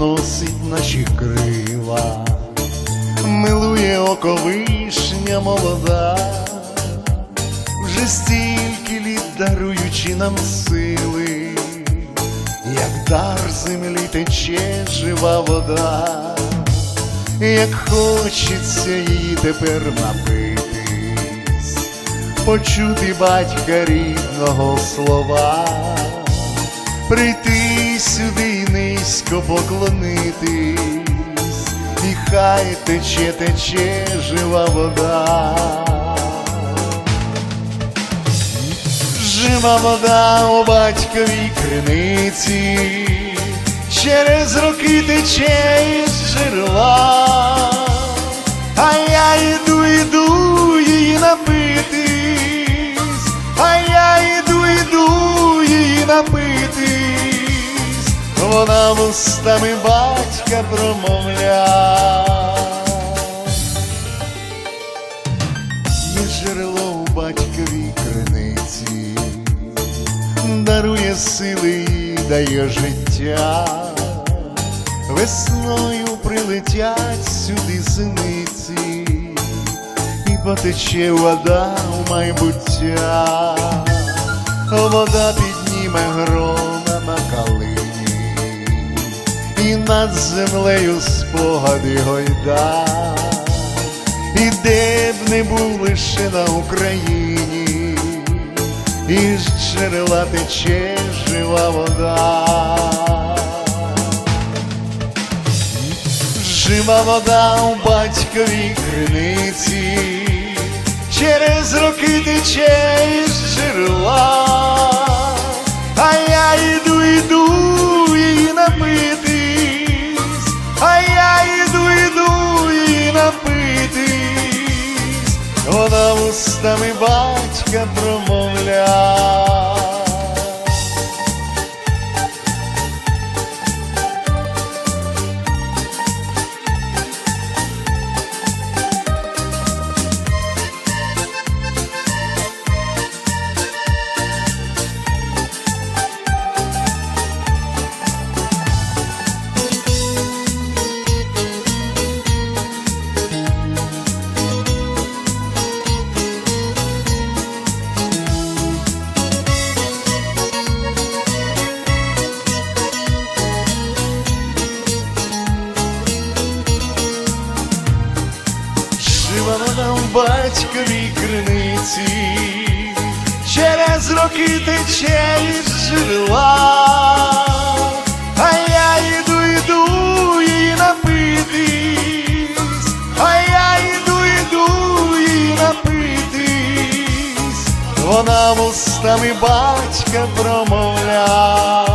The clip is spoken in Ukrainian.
носить наші крила, милує око вишня молода, вже стільки літ даруючи нам сили, як дар землі тече жива вода, як хочеться її тепер напитись, почути батька рідного слова, прийти сюди низько поклонитись, і хай тече, тече жива вода. Жива вода у батьковій криниці, через роки тече із джерела, вона вустами батька промовляє. Є джерело у батьковій криниці, дарує сили і дає життя, весною прилетять сюди синиці, і потече вода у майбуття, вода підніме грома над землею спогади гойда. І де б не був лише на Україні, із джерела тече жива вода. Жива вода у батьковій криниці, через роки тече із джерела, напитись, вона вустами батька промовляє. Жива вона в батьковій криниці, через роки тече із джерела, а я йду, йду її напитись, а я йду, йду її напитись, вона вустами батька промовляє.